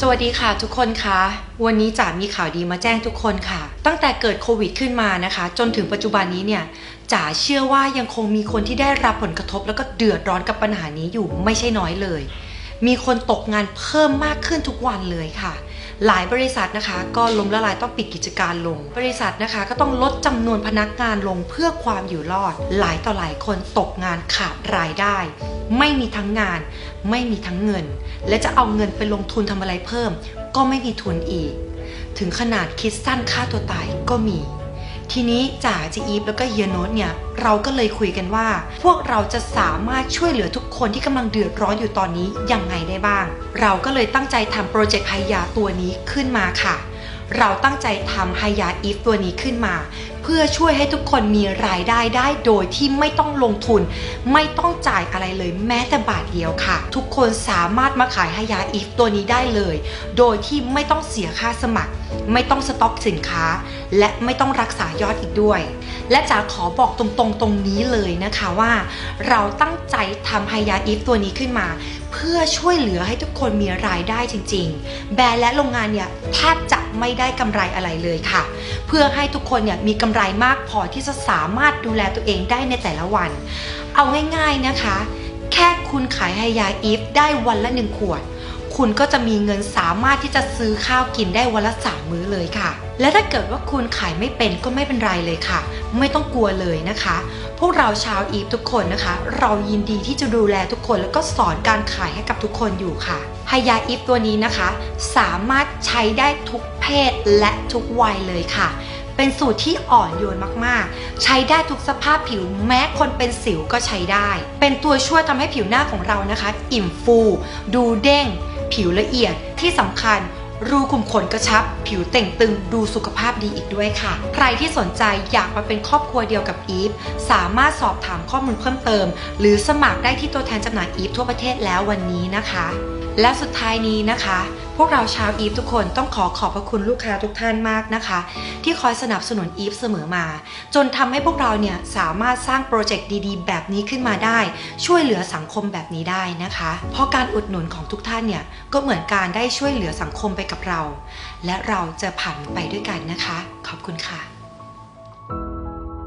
สวัสดีค่ะทุกคนคะ วันนี้จ๋ามีข่าวดีมาแจ้งทุกคนค่ะ ตั้งแต่เกิดโควิดขึ้นมานะคะ จนถึงปัจจุบันนี้เนี่ยจ๋าเชื่อว่ายังคงมีคนที่ได้รับผลกระทบ แล้วก็เดือดร้อนกับปัญหานี้อยู่ไม่ใช่น้อยเลย มีคนตกงานเพิ่มมากขึ้นทุกวันเลยค่ะ หลายบริษัทนะคะก็ล้มละลายต้องปิดกิจการลง บริษัทนะคะก็ต้องลดจำนวนพนักงานลงเพื่อความอยู่รอด หลายต่อหลายคนตกงานขาดรายได้ ไม่มีทั้งงาน ไม่มีทั้งเงิน และจะเอาเงินไปลงทุนทำอะไรเพิ่ม ก็ไม่มีทุนอีก ถึงขนาดคิดสั้นฆ่าตัวตายก็มี ทีนี้จ่าจีอีฟแล้วก็เฮียโนตเนี่ยเราก็เลยคุยกันว่า พวกเราจะสามารถช่วยเหลือทุกคนที่กำลังเดือดร้อนอยู่ตอนนี้ยังไงได้บ้าง เราก็เลยตั้งใจทำโปรเจกต์พายาตัวนี้ขึ้นมาค่ะ เราตั้งใจทำไฮยาอีฟตัวนี้ขึ้นมา เพื่อช่วยให้ทุกคนมีรายได้ได้โดยที่ไม่ต้องลงทุน ไม่ต้องจ่ายอะไรเลยแม้แต่บาทเดียวค่ะ ทุกคนสามารถมาขายไฮยาอีฟตัวนี้ได้เลย โดยที่ไม่ต้องเสียค่าสมัคร ไม่ต้องสต็อกสินค้า และไม่ต้องรักษายอดอีกด้วย และจ๋าขอบอกตรงๆตรงนี้เลยนะคะว่า เราตั้งใจทำไฮยาอีฟตัวนี้ขึ้นมา พื่อช่วยเหลือให้ทุกคนมีรายได้จริง ๆ แบรนด์และโรงงานเนี่ยแทบจะไม่ได้กำไรอะไรเลยค่ะ เพื่อให้ทุกคนเนี่ยมีกำไรมากพอที่จะสามารถดูแลตัวเองได้ในแต่ละวัน เอาง่ายๆนะคะ แค่คุณขายไฮยาอีฟได้วันละหนึ่งขวด คุณก็จะมีเงินสามารถที่จะซื้อข้าวกินได้วันละสามมื้อเลยค่ะ และถ้าเกิดว่าคุณขายไม่เป็นก็ไม่เป็นไรเลยค่ะ ไม่ต้องกลัวเลยนะคะ พวกเราชาวอีฟทุกคนนะคะ เรายินดีที่จะดูแลทุกคนแล้วก็สอนการขายให้กับทุกคนอยู่ค่ะไฮยาอีฟตัวนี้นะคะ สามารถใช้ได้ทุกเพศและทุกวัยเลยค่ะเป็นสูตรที่อ่อนโยนมากๆ ใช้ได้ทุกสภาพผิวแม้คนเป็นสิวก็ใช้ได้ เป็นตัวช่วยทำให้ผิวหน้าของเรานะคะ อิ่มฟู ดูเด้ง ผิวละเอียดที่สำคัญ รูขุมขนกระชับ ผิวเต่งตึงดูสุขภาพดีอีกด้วยค่ะ ใครที่สนใจอยากมาเป็นครอบครัวเดียวกับอีฟ สามารถสอบถามข้อมูลเพิ่มเติม หรือสมัครได้ที่ตัวแทนจำหน่ายอีฟทั่วประเทศแล้ววันนี้นะคะ และสุดท้ายนี้นะคะ พวกเราชาวอีฟทุกคนต้องขอขอบพระคุณลูกค้าทุกท่านมากนะคะ ที่คอยสนับสนุนอีฟเสมอมา จนทำให้พวกเราเนี่ยสามารถสร้างโปรเจกต์ดีๆ แบบนี้ขึ้นมาได้ ช่วยเหลือสังคมแบบนี้ได้นะคะ เพราะการอุดหนุนของทุกท่านเนี่ยก็เหมือนการได้ช่วยเหลือสังคมไปกับเรา และเราจะผ่านไปด้วยกันนะคะ ขอบคุณค่ะ